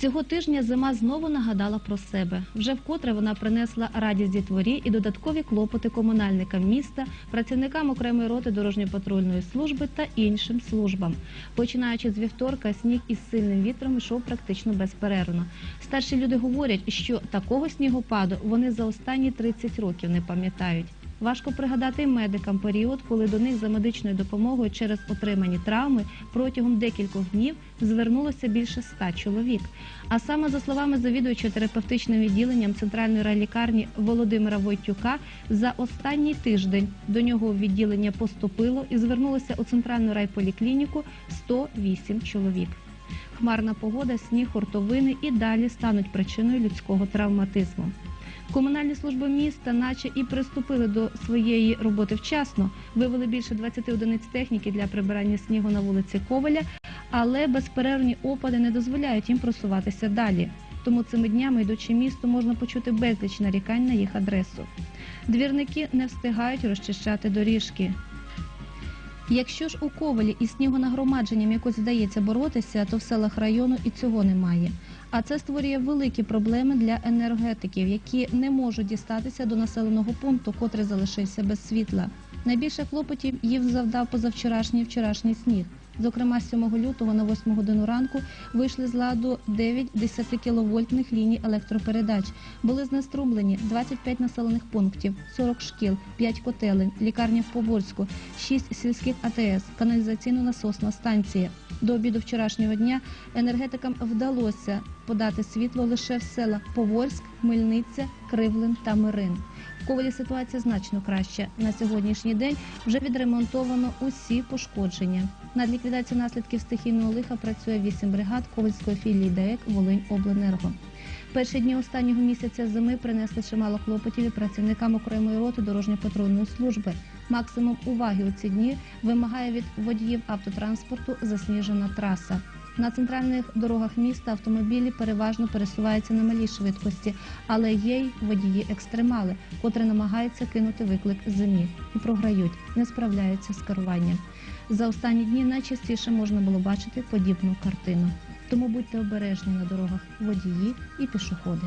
Цього тижня зима знову нагадала про себе. Вже вкотре вона принесла радість дітворі і додаткові клопоти комунальникам міста, працівникам окремої роти дорожньо-патрульної служби та іншим службам. Починаючи з вівторка, сніг із сильним вітром йшов практично безперервно. Старші люди говорять, що такого снігопаду вони за останні 30 років не пам'ятають. Важко пригадати медикам період, коли до них за медичною допомогою через отримані травми протягом декількох днів звернулося більше ста чоловік. А саме за словами завідувача терапевтичним відділенням центральної райлікарні Володимира Войтюка, за останній тиждень до нього в відділення поступило і звернулося у центральну райполіклініку 108 чоловік. Хмарна погода, сніг, хуртовини і далі стануть причиною людського травматизму. Комунальні служби міста, наче і приступили до своєї роботи вчасно, вивели більше 20 одиниць техніки для прибирання снігу на вулиці Коваля, але безперервні опади не дозволяють їм просуватися далі. Тому цими днями, йдучи місто, можна почути безліч нарікань на їх адресу. Двірники не встигають розчищати доріжки. Якщо ж у ковалі із снігонагромадженням якось вдається боротися, то в селах району і цього немає. А це створює великі проблеми для енергетиків, які не можуть дістатися до населеного пункту, котрий залишився без світла. Найбільше клопотів їм завдав позавчорашній і вчорашній сніг. Зокрема, з 7 лютого на 8 годину ранку вийшли з ладу 9 10 кіловольтних ліній електропередач. Були знеструмлені 25 населених пунктів, 40 шкіл, 5 котелень, лікарня в Поборську, 6 сільських АТС, каналізаційно-насосна станція. До обіду вчорашнього дня енергетикам вдалося подати світло лише в селах Поворськ, Хмельниця, Кривлин та Мирин. Ковалі ситуація значно краща. На сьогоднішній день вже відремонтовано усі пошкодження. Над ліквідацією наслідків стихійного лиха працює 8 бригад Ковальської філії ДАЕК Волинь Обленерго. Перші дні останнього місяця зими принесли чимало клопотів і працівникам окремої роти дорожньо-патрульної служби. Максимум уваги у ці дні вимагає від водіїв автотранспорту засніжена траса. На центральних дорогах міста автомобілі переважно пересуваються на малій швидкості, але є й водії-екстремали, котрі намагаються кинути виклик зимі і програють, не справляються з керуванням. За останні дні найчастіше можна було бачити подібну картину. Тому будьте обережні на дорогах водії і пішоходи.